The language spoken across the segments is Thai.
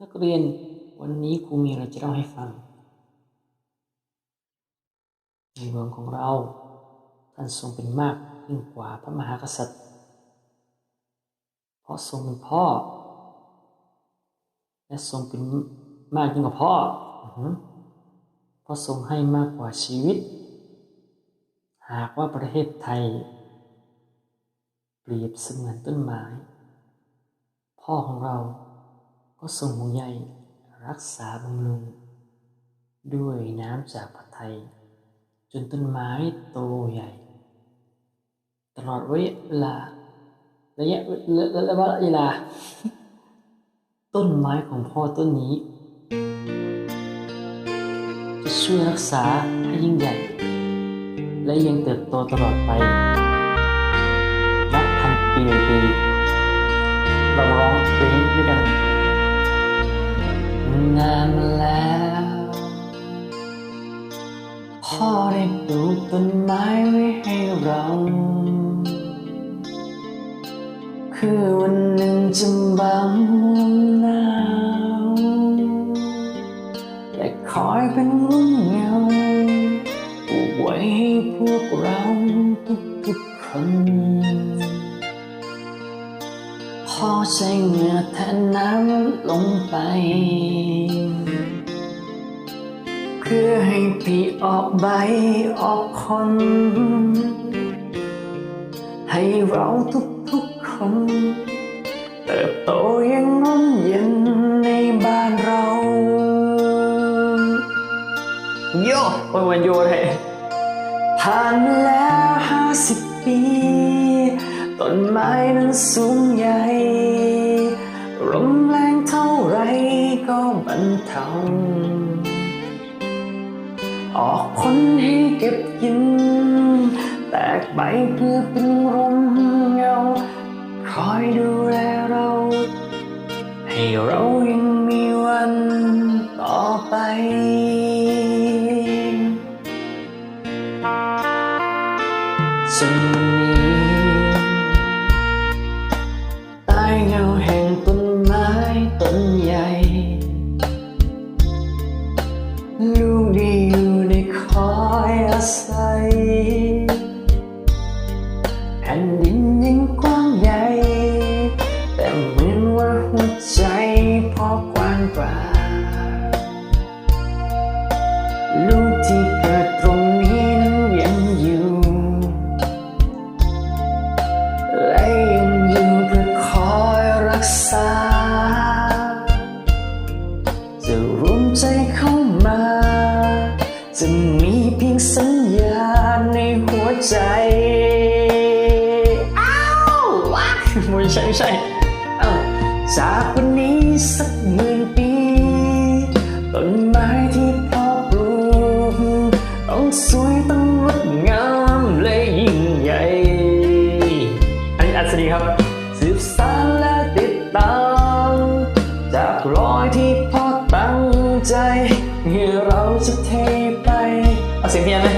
นักเรียนวันนี้ครูมีอะไรจะเล่าให้ฟัง ในเมืองของเราท่านทรงเป็นมากยิ่งกว่าพระมหากษัตริย์ เพราะทรงเป็นพ่อ และทรงเป็นมากยิ่งกว่าพ่ออือหือเพราะทรงให้มากกว่าชีวิต หากว่าประเทศไทย เปรียบเสมือนต้นไม้ พ่อของเรา ก็ทรงห่วงใยรักษาบำรุง ด้วยน้ำจากพระทัยจนต้นไม้โตใหญ่ ตลอดเวลาระยะระยะระยะเวลา ต้นไม้ของพ่อต้นนี้ จะช่วยรักษาให้ยิ่งใหญ่ และยังเติบโตตลอดไปนับพันปีหนึ่งปีเราร้องเพลงด้วยกัน นานมาแล้ว พ่อได้ปลูกต้นไม้ไว้ให้เรา คือวันหนึ่งจะบังลมหนาวและคอยเป็นร่มเงาปลูกไว้ให้พวกเราทุกๆคน เหงื่อแทนน้ำลงไป เพื่อให้ปีออกใบออกผลให้เราทุกๆคน เติบโตอยังร่มเย็นในบ้านเรา โยโอ้ยวันโยเลยผ่านมาแล้วห้าสิบปี ต้นไม้นั้นสูงใหญ่ เทาออกคนให้เก็บกิน แตกใบเพื่อเป็นร่มเงา คอยดูแลเรา ให้เรา ใจพอกว้างกว่า ลูกที่เกิดตรงนี้นั้นยังอยู่ และยังอยู่เพื่อคอยรักษา จะรวมใจเข้ามา จะมีเพียงสัญญาในหัวใจ อ้าวว้าไม่ใช่ไม่ใช่เอ้า จากวันนี้สักหมื่นปีต้นไม้ที่พ่อปลูกต้องสวยต้องงดงามและยิ่งใหญ่อันนี้อัศนีครับ สืบสานและติดตามจากรอยที่พ่อตั้งใจให้เราจะเทไปเอาเสียงเพียนไหม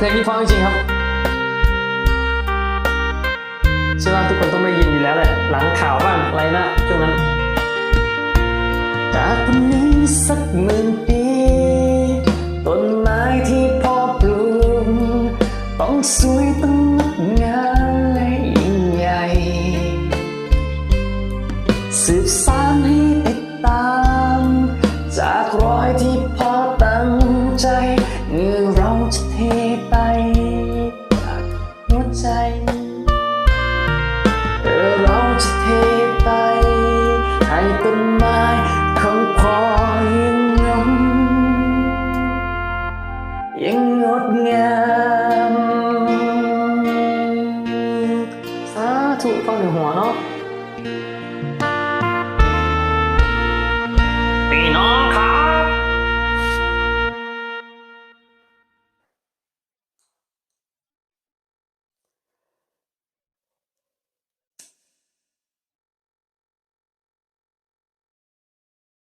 เพลงนี้ฟังจริงครับเชื่อว่าทุกคนต้องได้ยินอยู่แล้วแหละหลังข่าวบ้างอะไรนะช่วงนั้นจากวันนี้สักหมื่นปีต้นไม้ที่พ่อปลูกต้องสวยต้อง เออเราจะเทไปให้ต้นไม้ของพ่อยังงมยังงดงามสาธุฟังถึงหัวเนาะ